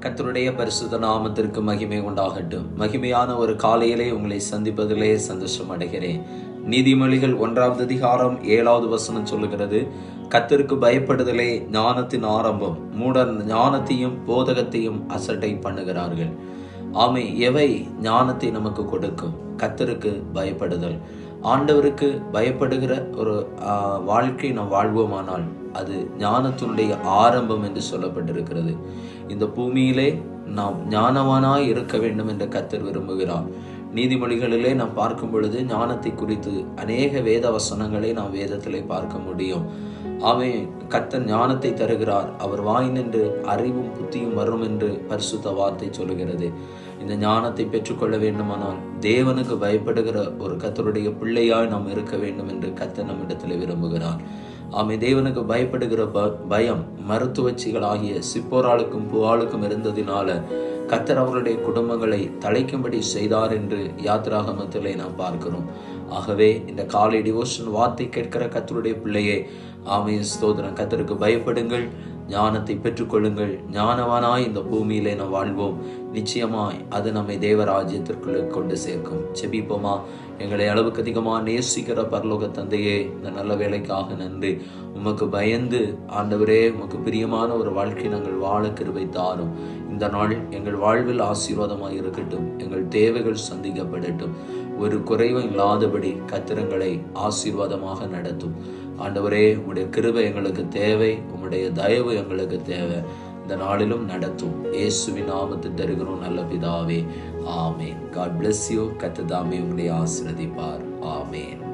கத்தருடைய பரிசுத்த நாமத்திற்கு மகிமை உண்டாகட்டும். மகிமையான ஒரு காலையிலே உங்களை சந்திப்பதிலே சந்தோஷம் அடைகிறேன். நீதிமொழிகள் ஒன்றாவது அதிகாரம் ஏழாவது வசனம் சொல்லுகிறது கத்தருக்கு பயப்படுதலே ஞானத்தின் ஆரம்பம். மூடன் ஞானத்தையும் போதகத்தையும் அசட்டை பண்ணுகிறார்கள். ஆமை எவை ஞானத்தை நமக்கு கொடுக்கும்? கத்தருக்கு பயப்படுதல். ஆண்டவருக்கு பயப்படுகிற ஒரு வாழ்க்கை நாம் வாழ்வோமானால் அது ஞானத்தினுடைய ஆரம்பம் என்று சொல்லப்பட்டிருக்கிறது. இந்த பூமியிலே நாம் ஞானவானாய் இருக்க வேண்டும் என்று கத்தர் விரும்புகிறார். நீதிமொழிகளிலே நாம் பார்க்கும் பொழுது ஞானத்தை குறித்து அநேக வேத வசனங்களை நாம் வேதத்திலே பார்க்க முடியும். அவன் கர்த்தர் ஞானத்தை தருகிறார். அவர் வாய் நின்று அறிவும் புத்தியும் வரும் என்று பரிசுத்த வார்த்தை சொல்லுகிறது. இந்த ஞானத்தை பெற்றுக்கொள்ள வேண்டுமானால் தேவனுக்கு பயப்படுகிற ஒரு கத்தருடைய பிள்ளையாய் நாம் இருக்க வேண்டும் என்று கத்தர் நம்மிடத்தில் விரும்புகிறார். ஆமை தேவனுக்கு பயப்படுகிற ப- பயம் மருத்துவச்சிகளாகிய சிப்போராளுக்கும் புவாளுக்கும் இருந்ததினால கத்தர் அவருடைய குடும்பங்களை தலைக்கும்படி செய்தார் என்று யாத்ராகமத்திலே நாம் பார்க்கிறோம். ஆகவே இந்த காலை டிவோஷன் வார்த்தை கேட்கிற கத்தருடைய பிள்ளையே ஆமையின் ஸ்தோத்திரம். கத்தருக்கு பயப்படுங்கள். ஞானத்தை பெற்றுக்கொள்ளுங்கள். ஞானவானாய் இந்த பூமியிலே நாம் வாழ்வோம். நிச்சயமாய் அது நம்மை தேவராஜ்யத்திற்குள்ளே கொண்டு சேர்க்கும். செபிப்போமா எங்களை அளவுக்கு அதிகமாக நேசிக்கிற பரலோக தந்தையே இந்த நல்ல வேலைக்காக நன்றி. உமக்கு பயந்து ஆண்டவரே உமக்கு பிரியமான ஒரு வாழ்க்கை நாங்கள் வாழ கிருபை தாரும். இந்த நாள் எங்கள் வாழ்வில் ஆசீர்வாதமாக இருக்கட்டும். எங்கள் தேவைகள் சந்திக்கப்படட்டும். ஒரு குறைவும் இல்லாதபடி கத்திரங்களை ஆசீர்வாதமாக நடத்தும். ஆண்டவரே உடைய கிருபை எங்களுக்கு தேவை. உம்முடைய தயவு எங்களுக்கு தேவை. இந்த நாளிலும் நடத்தும். இயேசுவின் நாமத்தில் தருகிறோம் நல்ல பிதாவே. ஆமேன். காட் பிளஸ் யூ கத்ததாமே உங்களை ஆசிரதிப்பார் ஆமேன்.